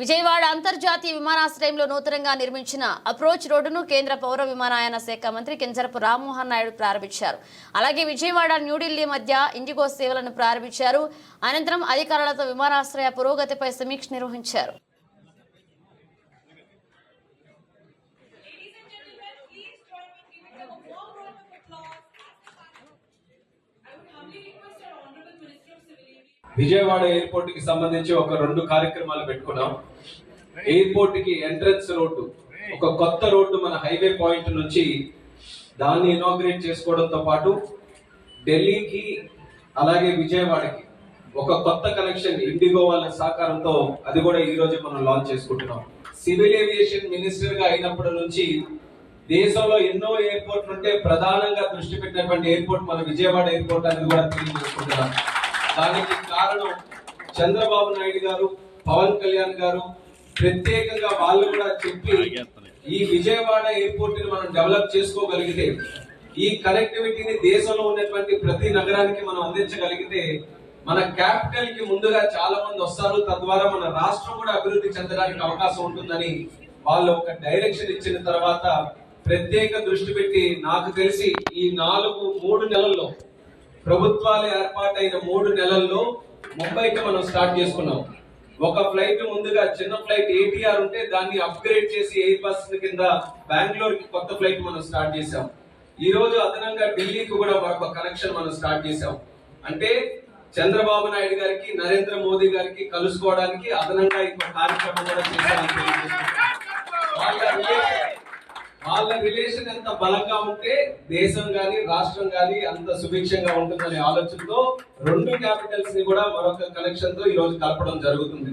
విజయవాడ అంతర్జాతీయ విమానాశ్రయంలో నూతనంగా నిర్మించిన అప్రోచ్ రోడ్డును కేంద్ర పౌర విమానయాన శాఖ మంత్రి కింజరపు రామ్మోహన్ నాయుడు ప్రారంభించారు. అలాగే విజయవాడ న్యూఢిల్లీ మధ్య ఇండిగో సేవలను ప్రారంభించారు. అనంతరం అధికారులతో విమానాశ్రయ పురోగతిపై సమీక్ష నిర్వహించారు. విజయవాడ ఎయిర్పోర్ట్కి సంబంధించి ఒక రెండు కార్యక్రమాలు పెట్టుకున్నాం. ఎయిర్పోర్ట్కి ఎంట్రన్స్ రోడ్డు. ఒక కొత్త రోడ్డు మన హైవే పాయింట్ నుంచి దాన్ని ఇనాగ్రేట్ చేసుకోవడంతో పాటు ఢిల్లీకి అలాగే విజయవాడకి ఒక కొత్త కనెక్షన్ ఇండిగో వాళ్ళ సహకారంతో అది కూడా ఈ రోజు మనం లాంచ్ చేసుకుంటున్నాం. సివిల్ ఏవియేషన్ మినిస్టర్గా అయినప్పటి నుంచి దేశంలో ఎన్నో ఎయిర్పోర్ట్లు ఉంటే ప్రధానంగా దృష్టి పెట్టినటువంటి ఎయిర్పోర్ట్ మన విజయవాడ ఎయిర్పోర్ట్ అనేది కూడా తెలియజేసుకుంటున్నాం దానికి కారణం చంద్రబాబు నాయుడు గారు పవన్ కళ్యాణ్ గారు. ప్రత్యేకంగా వాళ్ళు కూడా చెప్పి ఈ విజయవాడ ఎయిర్పోర్ట్ని మనం డెవలప్ చేసుకోగలిగితే ఈ కనెక్టివిటీని దేశంలో ఉన్నటువంటి ప్రతి నగరానికి మనం అందించగలిగితే మన క్యాపిటల్కి ముందుగా చాలా మంది వస్తారు. తద్వారా మన రాష్ట్రం కూడా అభివృద్ధి చెందడానికి అవకాశం ఉంటుందని వాళ్ళు ఒక డైరెక్షన్ ఇచ్చిన తర్వాత ప్రత్యేక దృష్టి పెట్టి నాకు తెలిసి ఈ నాలుగు మూడు నెలల్లో ప్రభుత్వాలు ఏర్పాటైన మూడు నెలల్లో ముంబైకి మనం స్టార్ట్ చేసుకున్నాం. ఒక ఫ్లైట్ ముందుగా చిన్న ఫ్లైట్ ఏటీఆర్ ఉంటే దాన్ని అప్గ్రేడ్ చేసి ఎయిర్ బస్ కింద బెంగళూరు కి కొత్త ఫ్లైట్ మనం స్టార్ట్ చేసాం ఈ రోజు అదనంగా ఢిల్లీకి కూడా మరొక కనెక్షన్ మనం స్టార్ట్ చేసాం అంటే చంద్రబాబు నాయుడు గారికి నరేంద్ర మోదీ గారికి కలుసుకోవడానికి అదనంగా ఇంకో కార్యక్రమం కూడా చేశామని తెలియజేస్తున్నాం. వాళ్ళ రిలేషన్ వాళ్ళ రిలేషన్ ఎంత బలంగా ఉంటే దేశం గాని రాష్ట్రం గాని అంత సుభిక్షంగా ఉంటుందనే ఆలోచనతో రెండు క్యాపిటల్స్ని కూడా మరొక కనెక్షన్తో ఈ రోజు కలపడం జరుగుతుంది.